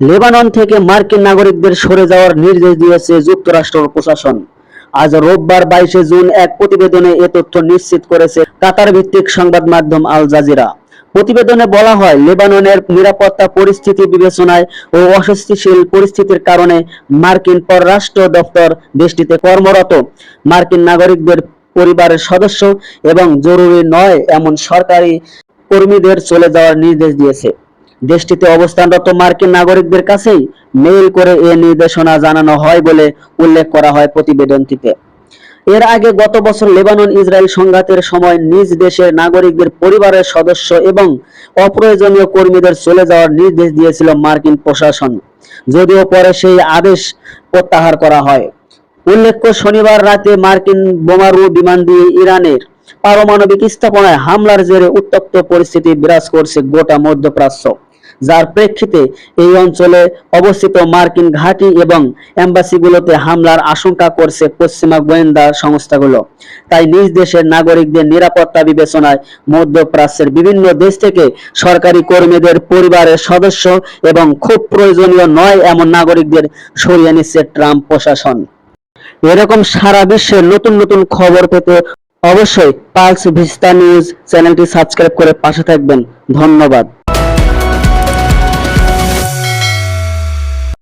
Lebanon থেকে মার্কিন নাগরিকদের সরে যাওয়ার নির্দেশ দিয়েছে যুক্তরাষ্ট্র প্রশাসন। আজ রোববার বাইশে জুন এক প্রতিবেদনে এ তথ্য নিশ্চিত করেছে কাতার ভিত্তিক সংবাদ মাধ্যম আল জাজিরা। প্রতিবেদনে বলা হয়, লেবাননের নিরাপত্তা পরিস্থিতি বিবেচনায় ও অস্বস্তিশীল পরিস্থিতির কারণে মার্কিন পররাষ্ট্র দপ্তর দেশটিতে কর্মরত। মার্কিন নাগরিকদের পরিবারের সদস্য এবং জরুরি নয় এমন সরকারি কর্মীদের চলে যাওয়ার নির্দেশ দিয়েছে। দেশটিতে অবস্থানরত মার্কিন নাগরিকদের কাছেই মেইল করে এ নির্দেশনা জানানো হয় বলে উল্লেখ করা হয় প্রতিবেদনটিতে। এর আগে গত বছর লেবানন ইসরায়েল সংঘাতের সময় নিজ দেশের নাগরিকদের পরিবারের সদস্য এবং অপ্রয়োজনীয় কর্মীদের চলে যাওয়ার নির্দেশ দিয়েছিল মার্কিন প্রশাসন। যদিও পরে সেই আদেশ প্রত্যাহার করা হয়। উল্লেখ্য, শনিবার রাতে মার্কিন বোমারু বিমান দিয়ে ইরানের পারমাণবিক স্থাপনায় হামলার জেরে উত্তপ্ত পরিস্থিতি বিরাজ করছে গোটা মধ্যপ্রাচ্য। যার প্রেক্ষিতে এই অঞ্চলে অবস্থিত মার্কিন ঘাঁটি এবং এম্বাসিগুলোতে হামলার আশঙ্কা করছে পশ্চিমা গোয়েন্দা সংস্থাগুলো। তাই নিজ দেশের নাগরিকদের নিরাপত্তা বিবেচনায় মধ্যপ্রাচ্যের বিভিন্ন দেশ থেকে সরকারি কর্মীদের পরিবারের সদস্য এবং খুব প্রয়োজনীয় নয় এমন নাগরিকদের সরিয়ে নিচ্ছে ট্রাম্প প্রশাসন। এরকম সারা বিশ্বের নতুন নতুন খবর পেতে অবশ্যই পালস ভিস্তা নিউজ চ্যানেলটি সাবস্ক্রাইব করে পাশে থাকবেন। ধন্যবাদ।